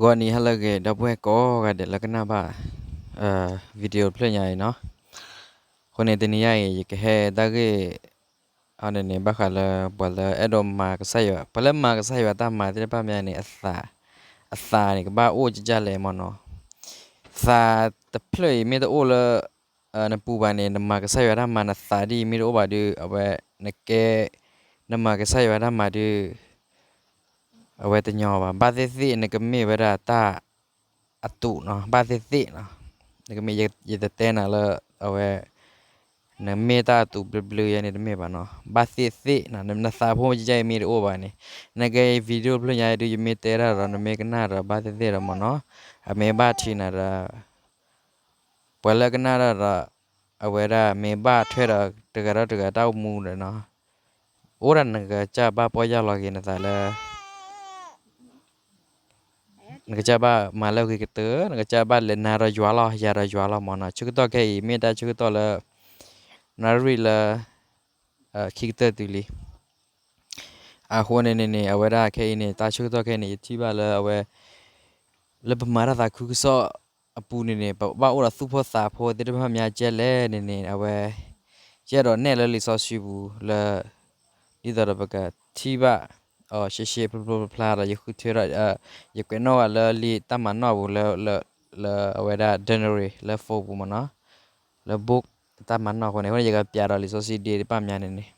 ကိုနီဟလကေဒပွဲကောကတဲ့လကနာပါအာဗီဒီယိုဖလညာရနော်ခုနေတနီရရကဟဲဒါကေအနေနဲ့ဘခလာဘလအဲ့တော့မာကဆယပလမာကဆယတာမာတဲ့ပါမြန်နေအသာအသာနေကဘာအိုကြကြလဲမနော်သာတပလေမေတအိုလအနပူပါနေနမာကဆယတာမာနသာဒီမီရိုဘာဒီအဝဲနကေနမာကဆယတာမာဒီ အဝဲတညောပါဘာသစ်သစ်နကမေဝရတာအတုနော်ဘာသစ်သစ်နော်နကမေရရတဲ့တဲနာလအဝဲနမေတာတူဘလဘလရနေတမေပါနော်ဘာသစ်သစ်နော်နစာဖို့ကြိုင်မီရောပါနေနကဲဗီဒီယိုပလညာဒီမေတဲရရနမေကနာရဘာသစ်သစ်ရမနော်အမေဘာချီနာရပွဲလကနာရအဝဲရမေဘာထွဲရတကရတကတောက်မှုရနော်ဩရနကကြဘာပေါ်ရလောကိနသာလဲ nakachaba malo ke kete nakachaba le nara jwala yara jwala mona chukto ke meta chukto la narri la khikte tuli a hone ne ne awara ke ne ta chukto ke ne ti ba la awe le bamara da khu so apu ne ne ba ora su pho sa pho de ba mya jet le ne ne awe ကျတော့နဲ့လဲလီဆော့ရှိဘူးလဲဒီတော့ဘကတီ ờ xì xì bla bla bla là yêu thứ rồi ờ yêu cái nó là li ta mà nó bù là là là về đã January là phố bù mà nó là book ta mà nó còn này còn giờ cái bia rồi li số gì đi đi bám nhà này này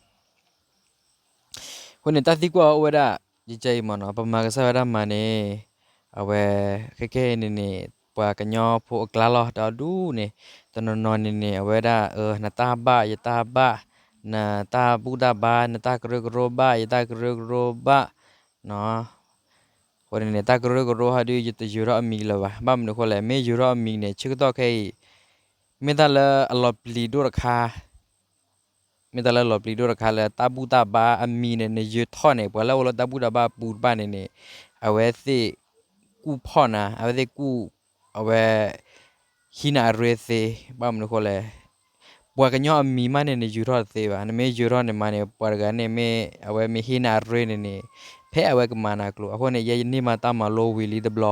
còn này ta thấy qua về đã chỉ chơi mà nó bấm mà cái sao đó mà này ở về cái cái này này ปากนยอผู้กลาลอดาดูนี่ตนนอนนี่นี่เวดาเออนาตาบะยะตาบะ နတာဘယတာဘ na ta buddha ba na ta kro kro ba ya ta kro kro ba no ko ne ta kro kro ha du ji te yura mi la ba ba mne ko le me yura mi ne chi to kai me ta la a lo pli do ra kha me ta la lo pli do ra kha la ta buddha ba a mi ne ne yu tho ne bo la lo ta buddha ba pu ba ne ne a we si ku pho na a we ku a we hina re se ba mne ko le ပွာကညောမီမနဲ့နေယူတော့သေးပါနမေယူတော့နေမနေပွာကနေမေအဝဲမီဟိနာရဲနေနေဖဲအဝဲကမနာကလိုအခုနေရဲ့နေမတာမလိုဝီလီဒဘလ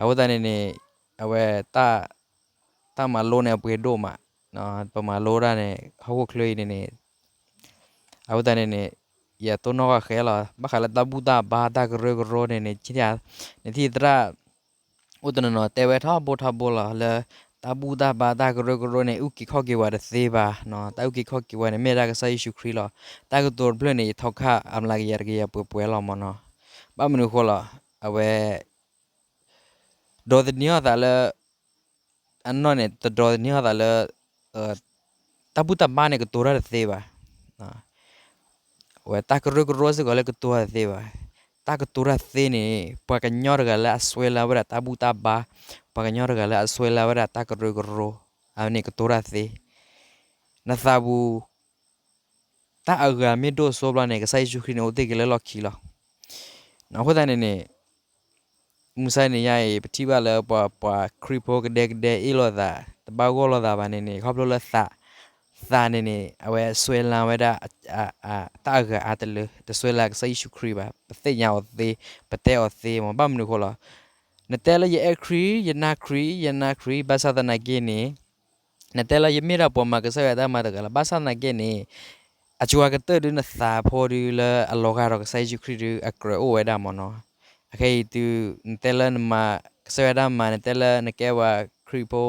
အခုတနေနေအဝဲတာတာမလိုနေပွေဒိုမနော်ပမာလိုရနေဟောကလေးနေနေအခုတနေနေရတော့တော့ခဲလာဘခလာတဘူတာဘာတာကရကရနေနေချီရနေတိတရာဥတနနော်တေဝဲထားဘောထားဘောလာလဲ တာဘူတာဘာတာကရကရနေဥကိခော့ကေဝါတဲ့သေးပါနော်တာဥကိခော့ကေဝါနေမေရာကဆိုင်ရှုခရီလောတာကတော်ဘလနေထောက်ခအမလာကရကရပွဲပွဲလောမနော်ဘာမနုခောလာအဝဲဒေါ်ဒနီယာတာလအန်နော်နေဒေါ်ဒနီယာတာလတာဘူတာဘာနေကတော်ရတဲ့သေးပါနော်ဝဲတာကရကရစကလည်းကတော်ရတဲ့သေးပါ ta ke tura thini pa ka nyor ga la suela bra ta buta ba pa ka nyor ga la suela bra ta ke ro ro ani ke tura thi na sabu ta aga mi do so bla ne ka sai ju khino te ke le lo khi lo na ho da ne ne musa ne ya e pti ba la pa pa kripo ke de de i lo da ta ba go lo da ba ne ne khop lo la sa သာနေနေအဝဲဆွဲလန်ဝဲတာအာအာတာကအာတလတဆွဲလာစိရှုခရီပါပသိညာောသေးပတဲောသေးမဘာမ နခေါ်လာနတဲလရဲ့အခရီယနာခရီယနာခရီဘာသာတနာကေနေနတဲလယမီရာပေါ်မှာကဆရတာမှာတကလာဘာသာနာကေနေအချွာကတဲ့ဒနသာဖော်ဒီလအလောကတော့စိရှုခရီအကရအိုဝဲတာမနော်အခေတူနတဲလနမှာကဆရတာမှာနတဲလနကဲဝါခရီပို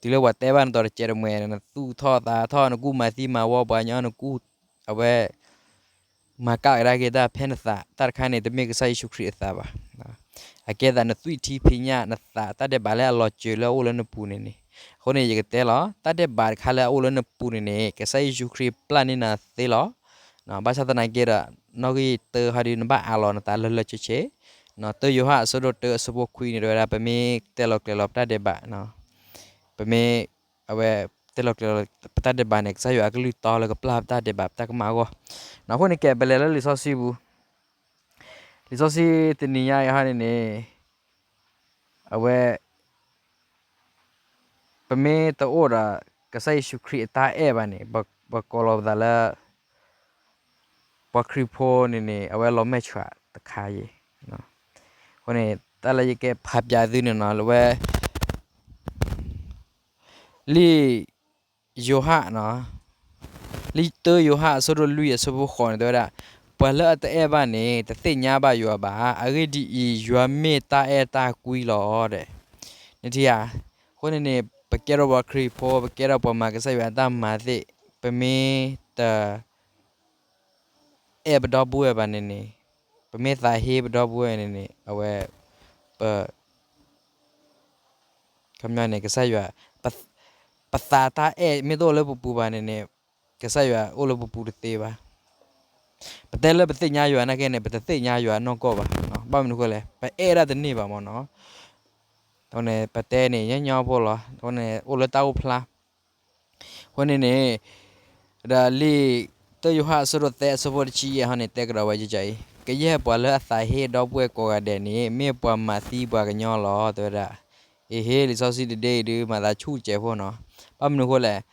ဒီလိုဝတဲဘာန်တော်ကျဲရမွေနသူထောတာထောနကူမသီမဝဘာညနကူအဝဲမကရကေတာဖဲနသာတရခါနေတမေကဆိုင်ရှုခရီအသာပါ အကဲဒါနသွိတီဖိညာနသာတတဲ့ဘာလဲအလောကျွလောလနပူနေနေခုနေရကတဲလောတတဲ့ဘာခါလဲအိုလနပူနေနေကဆိုင်ရှုခရီပလန်နေနာသေးလောနော်ဘာသာတနာကေရနော်ဂီတေဟာဒီနဘာအလောနတာလလချေချေနော်တေယဟာဆိုတော့တေစဘခွီနေရတာပမေတဲလောကလောတတဲ့ဘာနော်ပမေအဝဲတဲလောက်ပတတဲ့ဘာနေဆိုင်ရအကလူတော်လကပလာပတတဲ့ဘာတကမာကောနောက်ခုနေကဲဘလဲလလီဆောစီဘူး လီဆောစီတနီယာရဟာနေနေအဝဲပမေတောရာကဆိုင်ရှုခရီတာအဲဘာနေဘဘကောလောဒါလာဘခရီဖိုနေနေအဝဲလောမက်ချာတခါရေနော်ခုနေတ ta la ke pha pya du ne na lo we li yo ha na li te yo ha so ro lu ye so bo khon do da ပလတ်တဲ့ဘာနေတသိညာပါရွာပါအဂိဒီရွာမေတာအဲတာကွီလောတဲ့နေတီယာခုနေနေပကဲရဘခရီဖောပကဲရပမာကဆိုင်ဝတာမာသိပမေတအဲဘဒဘူဘာနေနေပမေသာဟေဘဒဘူနေနေအဝဲပကမ္ညာနေကဆိုင်ဝပပသာတာအဲမေတော့လပပူပါနေနေကဆိုင်ဝအိုလပပူတေးပါ ပတဲလပသိညာရွာနာကဲနေပသိညာရွာနော်ကောပါနော်ဘာမလို့ခေါ်လဲပအဲရတဲ့နေပါမောနော်တော့နေပတဲနေညညောပေါ်လာတော့နေအိုလတောက်ဖလားဟိုနေနေဒါလီတယဟာစရတဲ့စဘောချီရဟန်တဲ့ကရဝကြကြိကရဲပွာလအသာဟေတော့ပွဲကောကတဲ့နေမေပွာမသီးပွာကညောလောတော့ဒါအေဟေလီစောစီဒေဒီမှာသာချူကျဲဖို့နော်ဘာမလို့ခေါ်လဲကဲနေပပခရီဖောကတဲ့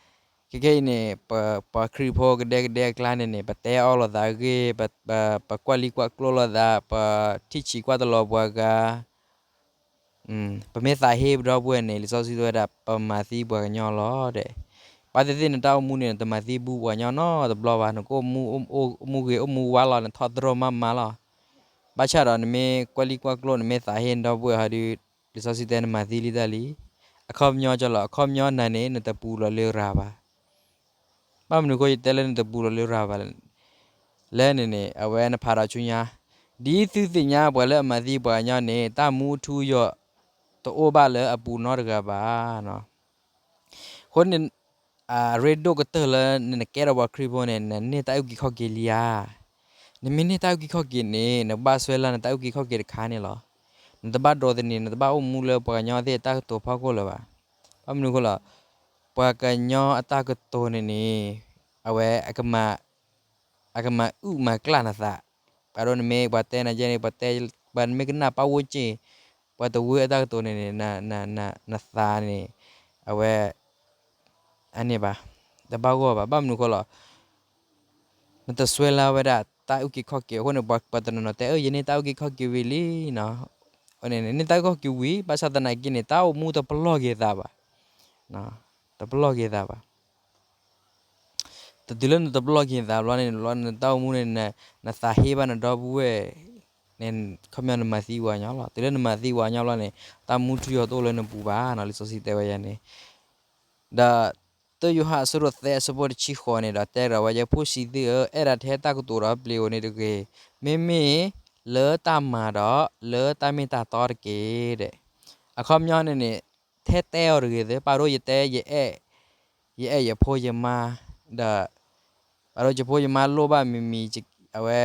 တဲ့ကလန်နေပတဲအော်လဒါကေပပပကွာလီကွာကလောလဒါပတီချီကွာတလောဘွာကอืมပမေသာဟေဘတော့ဘွဲနေလစောစီတော့ဒါပမာသီဘွာကညောလောတဲ့ပါတဲ့တဲ့တောက်မှုနေတမသီဘူးဘွာညောနော်တဘလောပါနကိုမူအမူကေအမူဝါလောနထော်ဒရမမလောဘာချာတော့နမေကွာလီကွာကလောနမေသာဟေတော့ဘွဲဟာဒီလစောစီတဲ့နမသီလီဒါလီအခေါမျောကြလောအခေါမျောနာနေနတပူလောလေရာပါ မမနကိုတဲလဲနတပူလောလေရာပါလဲနေနေအဝဲနဖာရာချွညာဒီသူစညာဘွယ်လဲမသီဘွာညောနေတာမူထူယောတော့ဘာလဲအပူနော်တကပါနော်ခွန်းအာရေဒိုကတလနကဲရဘခရီဘိုနေနေတိုက်ကီခော့ကီလီယာနမင်းနေတိုက်ကီခော့ကီနေနဘာဆွဲလာနတိုက်ကီခော့ကီခါနေလောနတဘာဒေါ်ဒနေနတဘာအမူလပကညောတဲ့တက်တော့ဖောက်ကိုလပါအမနုကိုလာ ပကညောအတကတိုနေနေအဝဲအကမအကမဥမကလနာသာပါရောနမေဘတဲနဂျေနေဘတဲဘန်မေကနာပဝချေပတဝေအတကတိုနေနေ နာနာနာနာသာနေအဝဲအနေပါတဘာကိုပါဘာမနုကိုလာမတဆွဲလာဝဒတာဥကိခော့ကေဟိုနဘပတနနတဲယနေတာဥကိခော့ကေဝီလီနော်အနေနဲ့နေတာခော့ကေဝီပါစတနာကိနေတာမူတဘလော့ကေတာပါနော်တဘလော့ကေတာပါတဒီလန်တဘလော့ကေတာလောနေလောနေတောက်မှုနေနသာဟေးပါနတော့ဘူးရဲ့နင်ခမနမသီဝါညောလာတလနမသီဝါညောလာနေတာမူထရတော့လည်းန ပူပါနော်လီဆိုစီတဲဝရနေဒါတယဟာဆရတဲ့စပေါ်ချီခေါ်နေတာတဲ့ရဝရဖို့စီတဲ့အဲ့ဒါထဲတကတူရပလီယိုနေတကေမေမေလေတမာတော့လေတမင်တာတော်ကေတဲ့အခမညောနေနေထဲတဲရကေတဲ့ပါရိုရတဲရအဲရအဲရဖို့ရမဒါပါရိုရဖို့ရမလောဘမီမီအဝဲ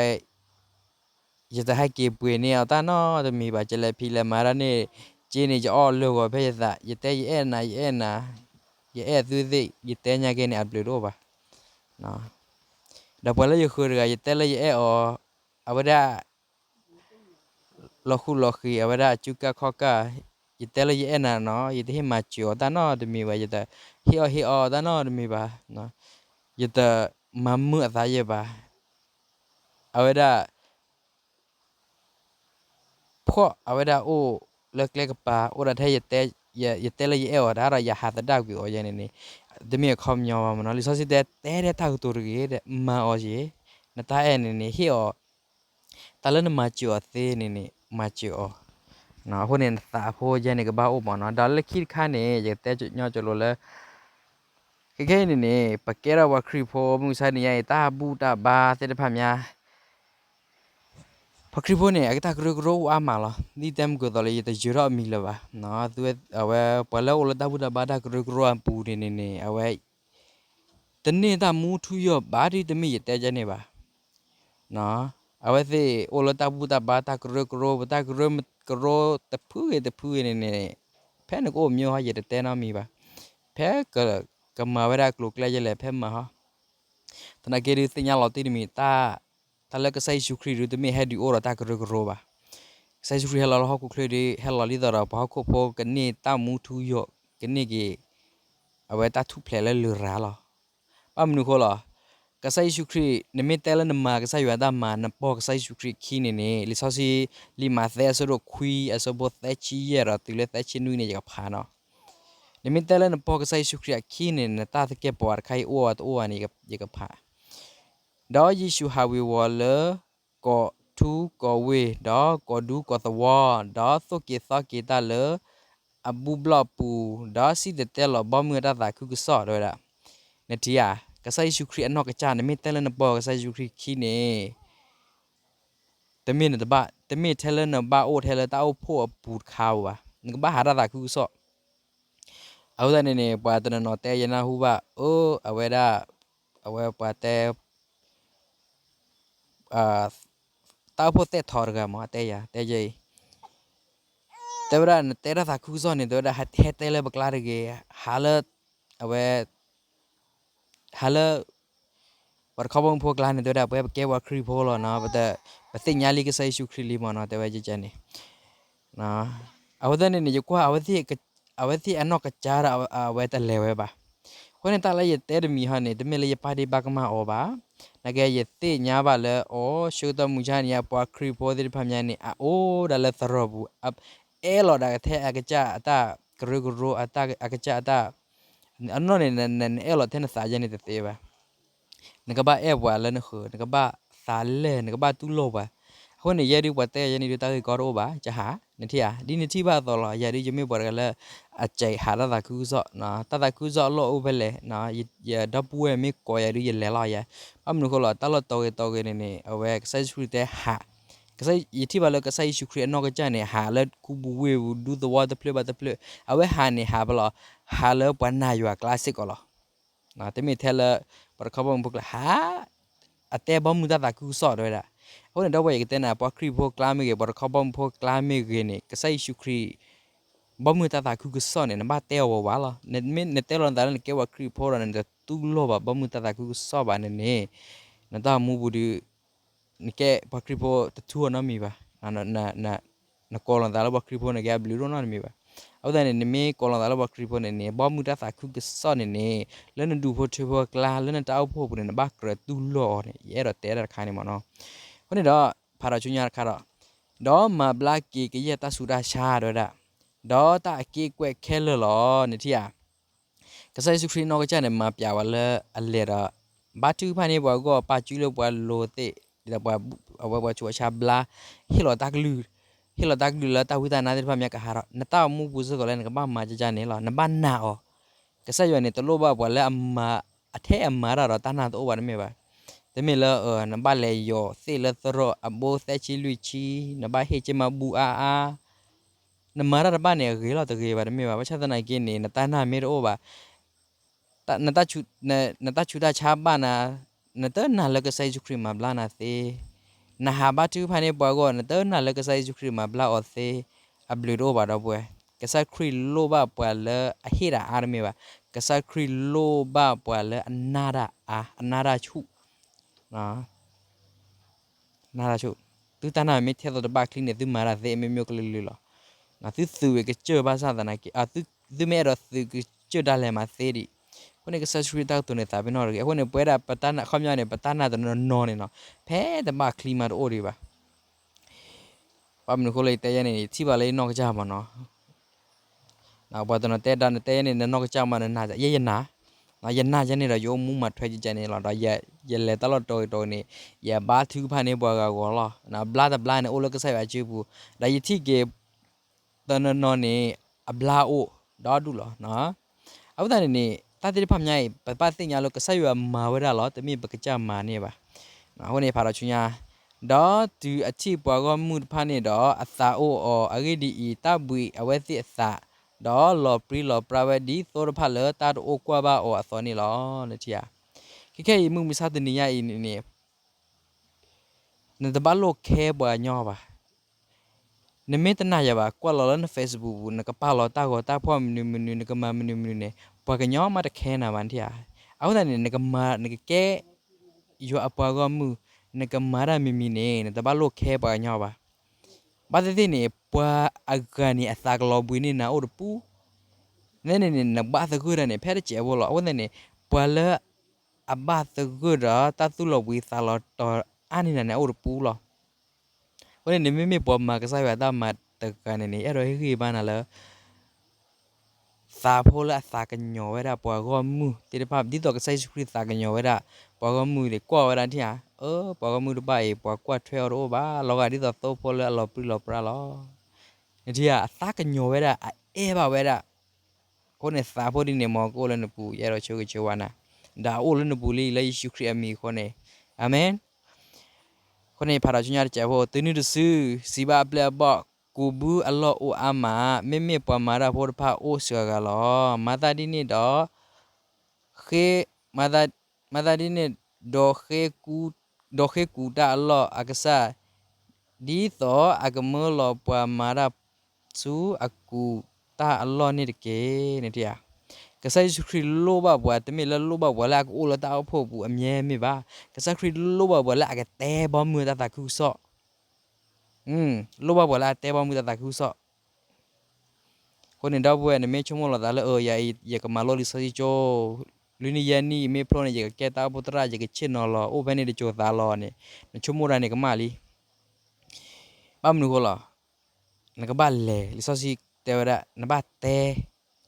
ရတဲ့ဟကေပွေနေအတာနော်တမီပါကျလက်ဖီလက်မာရနေကျင်းနေကြောလောကဖဲရတဲ့ရတဲရအဲနာရအဲနာ ye e tu de ye te nya ke ne aplo ro ba no da pala ye khur ga ye te le ye e o abada lo khu lo khi abada chu ka kho ka ye te le ye e na no ye te ma chu da no de mi ba ye ta hi o hi o da no de mi ba no ye ta ma mu da ye ba abada pho abada o le kle ka pa o da the ye te ย ยเตลยเอวดารายาหาตดากวิโอยนี่นี่ดมีคอมยอมนลิซอสิเตเตเรตากตุรกีเดมาออเยนตาเอนี่นี่ฮิอตาลนมาจิอเตนี่นี่มาจิอ နော်ဟိုနေသာဖိုးရနေကဘာဥပနော်ဒါလက်ခိခါနေရတဲ့ညောကြလို့လဲခေခေနေနေပကဲရဝခရီဖိုးမှုဆိုင်နေရတာဘူးတာဘာတဲ့ဖတ်များဖခရီဖိုနေအကတာကရကရောအမလာဒီတမ်ကိုတော်လေတဂျရမီလပါနော်သူအဝဲပလောလတာဘူးတာဘာတာကရကရောအပူနေနေနေအဝဲတနေ့တာမူထူရဘာဒီတမီရတဲ့ကြနေပါနော်အဝဲစေအိုလတာဘူးတာဘာတာကရကရောဘာတာကရ ကရောတဖူးရတဖူးရနေနေဖဲနကိုမျိုးဟာရတဲ့နော်မီပါဖဲကကမဝရကလုကလဲရလဲဖဲမဟာတနကေရီစညာလောတိမီတာတလကဆိုင်ရှုခရီရတမေဟဒီအော်တာကရကရောပါဆိုင်ရှုခရီဟလာဟောကုခရီဒီဟလာလီဒါရာဘာခုဖောကနေတမူထူယောကနေကေအဝဲတာထုဖလဲလဲလရာလာပမနုခေါ်လာ ကဆိုင်ရှုခရီနမေတဲလနမာကဆိုင်ရဒါမာနပေါ်ကဆိုင်ရှုခရီခီနေနေလီဆောစီလီမာသဲဆိုတော့ခွီအစဘောသဲချီရတာတူလေသဲချီနွိနေကြဖာနော်နမေတဲလနပေါ်ကဆိုင်ရှုခရီခီနေနတာသကေပေါ်ခိုင်အိုတ်အိုအနီကရကဖာဒေါ်ယေရှုဟာဝီဝလကောทู กษัตริย์ยูครีอันนอกกระจานไม่เตลนบอกษัตริย์ยูเครีขี้เนแต่เมีนตบะแต่เมีเทเลนบ้าโอเทเลตาโอพวกปูดข้าววะนึกว่าหาดาคือสอเอาแต่เนี่ยปาตนนอเต่ยนาฮูบะโอเอาไว้ได้เอาไว้ปาเต่อ่าตาพวกเตทอร์กามาเต่ยาเต่ใจแต่ว่าแต่ละทักคือสอเนี่ยเดี๋ยว่าเฮเตเลบักลาเรเกฮาลเอาไว้ တမင်းတဘတမင်းတဲလနဘာအိုတဲလတာအိုဖို့ပူခါဝါငကဘာဟာရတာခုစောအော်ဒနေနေပွာတနနောတဲယနာဟုဘအိုအဝဲဒါအဝဲပွာတဲအာတာဖို့တဲ့ထော်ရကမတဲရတဲကြီး tebra tera ta khu so ne do da hat he tele bakla ge halat awe hala par khabong pho kla ne do da pe ke wa khri pho lo na ba da ba tin nya li ke sai shu khri li mo na te wa je jan ne na awe da ne ne je kwa awe thi awe thi anok ka cha ra awe ta le we ba ခွနဲ့တာလိုက်ရတဲ့မီဟာနေတမလေးပါတီပါကမအောပါနကဲရတဲ့ညာပါလေအောရှုတမှုချာနေပွားခရီပေါ်တဲ့ဖမ်းမြန်နေအိုးဒါလည်းသရောဘူးအဲလော်ဒါတဲ့အကကြအတာဂရဂရအတာအကကြအတာ အနော်နေနေအဲလော်တဲ့စာရနေတဲ့သေးပါငကဘာအဲဘွာလည်းနခငကဘာစာလဲငကဘာတူလောပါဟိုနေရဒီဝတ်တဲ့ရနေဒီတာကောရောပါချဟာနတိယာဒီနတိပါတော့လာရဒီဂျမေဘော်ကလည်းအကျိဟာလာကူဇောနော်တတကူဇောလောအိုဘလေနော်ရဒပူဝဲမေကိုရဒီလဲလာရအမနခလာတလတော့တော့နေနေအဝဲဆက်စဖရီတဲ့ဟာ ကစားယတိပါလကစားရှုခရနောကကြနေဟာလက်ကူဘူဝေဒူဒဝါဒပလေဘဒပလေအဝဲဟာနေဟာဘလဟာလပနာယွာကလစစ်ကောလနော်တမီထဲလပရခဘုံပုကဟာအတဲဘမှုဒတာကူစော့တော့တာဟိုနေတော့ဘယ်ကတဲ့နာပခရီဖိုကလာမီကေပရခဘုံဖိုကလာမီကေနေကစားရှုခရီဘမှုတတာကူကစော့နေနမတဲဝဝါလာနေမင်းနေတဲလောန်ဒါလကေဝခရီဖိုရနေတူလောဘဘမှုတတာကူစော့ပါနေနေနတာမူဘူးဒီ ni ke bakripo tatu na mi ba na na na na kolon dala bakripo na ga blu na mi ba au da ne ne me kolon dala bakripo ne ne ba mu ta sa khu ke so ne ne le na du pho thu pho kla le na ta au pho bu ne ba kra tu lo ne ye ro te ra kha ni mo no ho ne do pha ra chu nya kha ro do ma bla ki ke ye ta su da sha do da do ta ki kwe khe lo lo ne ti ya ကစားစုခရီနောကကြနေမှာပြဝလဲအလေတော့ဘာတူဖာနေဘောကပါကျူလို့ ဘောလို့တဲ့ kita buat apa buat cuaca sabla hilo tak lu hilo tak lu la tahu tanah di pamya kaharo na ta mu buzu ko len ka ba ma jaja ne la na ba na o ka sa yo ne to lo ba bwa le amma athe amma ra ro tanah to ba me ba te me la ờ na ba le yo se le tro abo se chi lu chi na ba he chi ma bu a a na ma ra ba ne ge la to ge ba me ba ba cha tanah ke ne na tanah me ro ba ta na ta chu na na ta chu da cha ba na နတနာ လကဆိုင်ဂျူခရီမဘလာနာသေးနဟာဘတူဖာနေပွားကောနတနာလကဆိုင်ဂျူခရီမဘလာအော်သေးအဘလူရောဘာတော့ပွဲကဆာခရီလိုဘပွာလအဟိရာအာရမေပါကဆာခရီလိုဘပွာလအနာရာအာအနာရာချုနော်နာရာချုသူတနာမေထဲတော့ဘကလင်းနေသူမာရာသေးမေမျိုးကလေးလေးလောနော်သူသူကချေဘာသာတနာကအသူသူမေရသူကချေဒါလဲမသေးဒီ ခုနေကဆက်စရီတောက်တုန်နေတာဘင်းတော့ရခုနေပွဲတာပတနာခေါမြနေပတနာတော့နော်နေနော်ဖဲတမကလီမာတော့ဒီပါပမနကိုလေတဲရနေချိပါလေနော်ကြမှာနော်နောက်ဘာတော့တဲတာတဲရနေနော်ကြမှာနာရရနာနော်ရနာရနေတော့ယုံမှုမှာထွက်ကြနေလားတော့ရရလေတလို့တော်တော်နေရဘာသူဖာနေပွားကောလားနော်ဘလာတဘလာနေအိုလကဆိုင်အချူဘူးဒါယတိကေတနနော်နေအဘလာအိုဒေါ်ဒူလားနော်အခုတည်းနေ တာတိဖမ်းမြိုင်ပပသိညာလို့ကဆရွာမာဝရလောတမိပကကြမာနေပါဟိုနေဖာတော့ချွညာဒေါ်သူအချိပွားကမှုဖာနေတော့အသာအိုအောအဂိဒီဤတပွေအဝဲစီအသာဒေါ်လော်ပရီလော်ပရဝဒီသောရဖလတာတိုကွာဘာအောအသောနေလောနချာခိခဲမှုမစတဲ့နေရဤနေနတဘလောခဲဘွာညောပါနမေတနာရပါကွာလော်လန် Facebook နကပါလော်တာကိုတာဖွာမနူမနူနကမမနူမနူနေပကညောမတခဲနာဝန်တီအောက်တန်နကမာနကကဲယောအပကမှုနကမာရမီမီနေတဘလို့ခဲပါညောပါဘာတဲ့နေပွာအကနီအသကလောဘူးနေနာအိုပူနဲနေနေနဘာသကူရနေဖဲတဲ့ကျေဘောလောအော်နေပွာလအဘတ်ဂုရတတူလဝီသလာတော်အနိနနေအိုပူလောဝနေမေမေပေါ်မှာကစားရတာမတ်တကနေနေအဲ့တော့ဟိဘာနာလား สาพละสากันยอเวลาปวก็มูติดภาพดิตอกใส่สคริสากันยอเวลาปวก็มูเลยกว่าเวลาที่อะเออปวก็มูดูไปปวกว่าเทรโรบ้าเรกาดิตอกโตพละเราปริเราปลาเราที่อะสากันยอเวลาเอบาเวลาคนเนี่ยสาพดิเนี่มอกโเลยนปูเยเราเชื่กันเชว่านะดาโอลยนปูเลีเลยสคริามีคนเนี่อเมนคนเนี่พาราชุญญาจะว่าตัวนี้ดูซื้อสีบาเปล่าบอก ပူလေးလေယေရှုခရစ်အမိခေါ်နေအာမင်ခေါ်နေဖာရာချွန်ရတဲ့ဘောတင်းနုဒဆူစီဘာပလဘောကူဘူးအလော့အိုအမမေမေပမာရာဖောဖာအိုဆွာကလောမာတာဒီနေတော့ခေမာတာမာတာဒီနေဒေါ်ခေကူဒေါ်ခေကူတာအလော့အကစားဒီတော့အကမောလောပမာရာစုအကူတာအလော့နေတကေနေတရားကစားခရီလိုဘဘွားတမေလလိုဘဘွားလာကိုလတာဖို့ဘူးအမြဲမိပါကစားခရီလိုဘဘွားလာကတဲဘောမူတာတခုဆော့ อืมလိုဘဘွားလာတဲဘောမူတာတခုဆော့ကိုနေတော့ဘွဲနေမေချုံမလာတာလေအော်ယာရကမလိုလီစီချိုလူနီယနီမေပရိုနေရကကဲတာပုတရာရကချင်နော်လောအိုဘဲနေတချိုသားလောနေချုံမရနေကမလီပမ်နူကိုလာနကဘာလေလီဆိုစီတဲဝရနဘတဲ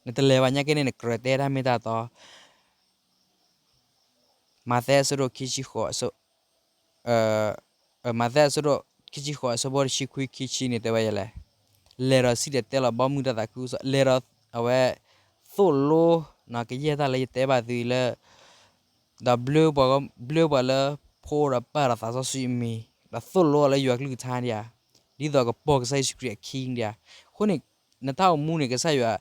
ne te lewa nya kene ne kretera me ta to ma the so ro kichi kho so uh ma the so ro kichi kho so bor shi kui kichi ne te wa yele le ra si de te la ba mu ta ta ku so le ra awe so lo na ke ye ta le te ba thi le da blue ba blue ba le pho ra pa ra ta so si mi da so lo le yu ak lu tha ya di do ko po ka sai shi king ya khu ne na ta mu ne ka sai ya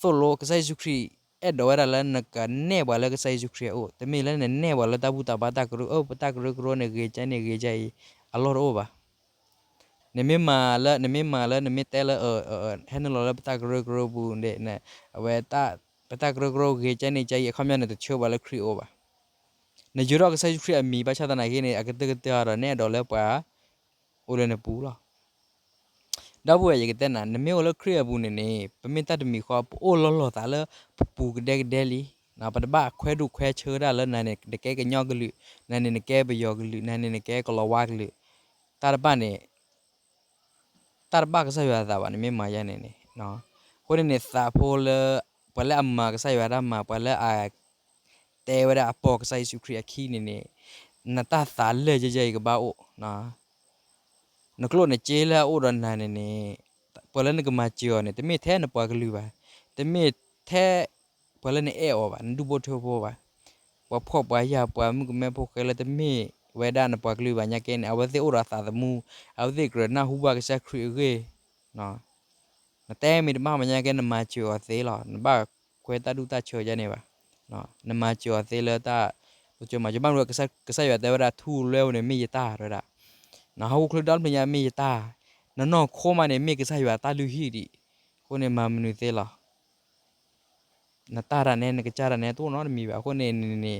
ဆိုလိုကစားစုခရီအဲ့တော့ရလာနကနေဘာလကစားစုခရီအိုတမီလည်းနေဘာလတဘူးတဘာတကရအိုပတကရကရနေကြေချနေကြေချီအလောရောပါ နေမမာလာနေမမာလာနေမတဲလာအဟန်လောလပတကရကရဘူးနေနေအဝဲတာပတကရကရကြေချနေချီအခမရနေတချို့ဘာလခရီအိုပါနေကြတော့ကစားစုခရီအမီပါချတာနိုင်နေအကတကတရနေတော့လဲပါအိုလည်းနေပူလားတော့ဘွေရကတဲ့နာနမေလခရီးဘူးနေနေပမင်တတ်မီခေါ်ပိုလောလောတာလပူကတဲ့တဲ့လီနာပဒဘခွဲဒုခွဲချေရလနာနေတကဲကညောကလူနာနေနကဲဘယောကလူနာနေနကဲကလဝါကလူတာပနေ တာဘကဆရတာပါနေမမာရနေနေနော်ဟိုနေစာဖိုလပလဲအမကဆရတာမှာပလဲအာတဲဝရအပေါ်ကဆိုင်စုခရီးခီနေနေနတာသာလေကြကြကဘာအိုနော်နကလိုနေကျေလာအိုရနာနေနေပလနကမချီယောနေတမေထဲနပွားကလူပါတမေထဲပလနေအေအောပါနဒူဘထိုဘောပါဝဖောပွားရပွားမှုကမဲဖို့ကလေတမေ ဝေဒနာပွားကလူပါညကဲနေအဝသေအိုရာသာသမူအဝသေကရနာဟူပါကဆက်ခရီရေနော်နတဲမီတမမညကဲနမချီယောသေးလာနဘခွဲတဒုတချောကြနေပါနော်နမချီယောသေးလာတာကျမကျမတို့ကဆက်ကဆက်ရတဲ့ဝရထူလဲနေမိရတာရတာနာဟောခလဒ al me ya me ta na no kho ma ne me ke sa ya ta lu hi di ko ne ma mnu te la na ta ra ne ne ke cha ra ne to no mi ba ko ne ne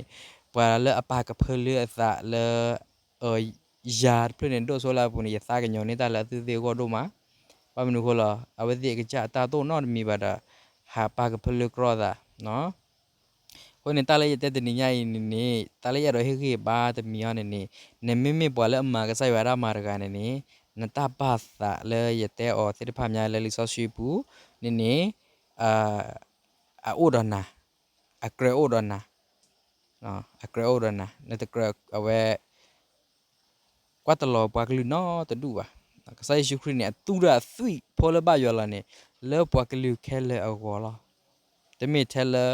ne pa le apa ka phe le sa le ờ ya phe ne do so la bu ne ya sa ke nyo ne ta la tu te ko do ma pa mnu ko la a we te ke cha ta to no mi ba da ha pa ka phe le kro da no ကိုနေတလည်းရတဲ့တနေညရင်နေတလည်းရတော့ဟေခေဘာတမီယနေနေနေမမေပေါ်လည်းအမှာကဆိုင်ရတာမာရကနေနေနတပါသာလေရတဲ့အော်စစ်တဖများလဲလီဆော့ရှိဘူးနေနေအာအိုဒနာအကရအိုဒနာ နော်အကရအိုဒနာနေတကရအဝဲကွာတလောပွားကလူနော်တဒူပါကဆိုင်ရှိခရနေတူရာသွိဖောလဘယောလာနေလဲပွားကလူခဲလဲအော်လာတမေထဲလဲ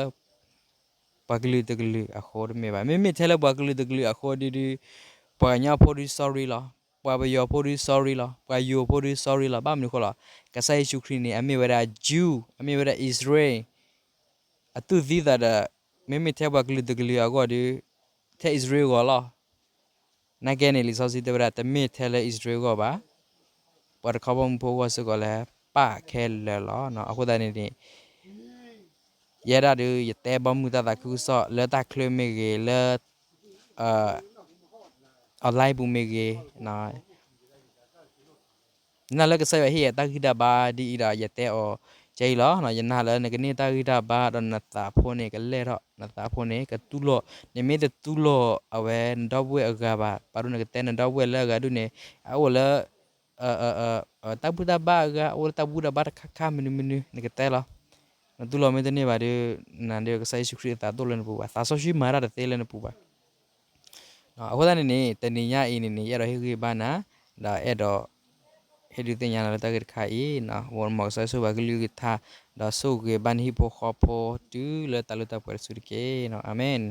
pagli tagli akhor me ba me me thela pagli tagli akhor di di pa nya phori sorry la pa ba yo phori sorry la pa yo phori sorry la ba mni khola ka sai shu khri ni ame wera jew ame wera israel atu di da da me me thela pagli tagli akhor di the israel go la na ke ne li so si de wera te me thela israel go ba par khabam pho wa so go la pa khe le la na akho da ni ni ရရတူရတဲဘမှုတတခုစော့လတခလမေကေလအာအလိုက်ဘူးမေကေနာနာလကဆရဟိယတခိတဘာဒီရာယတဲအော ကျဲလောနော်ယနာလဲနကနေတာဂိတာဘာတော့နတာဖိုနေကလဲတော့နတာဖိုနေကတူလောနေမေတတူလောအဝဲတော့ဘွဲအကဘာပါရုနကတဲ့နတော့ဘွဲလဲကဒုနေအဝလဲအအအတပူတာဘာကအဝတပူတာဘာခခမနမနနကတဲ့လောနတူလောမေတနေပါဒီနန်ဒီကဆိုင်စုခရတာတော့လဲနပူပါသာဆိုရှိမာရတဲ့တဲလဲနပူပါနော်အခုတည်းနေတနေညအင်းနေရတော့ဟေခေဘာနာဒါအဲ့တော့ hedi te nyana la tagir khai na won mo sa so bagli ki tha da so ge ban hi po kho po tu le talu ta par sur ke no amen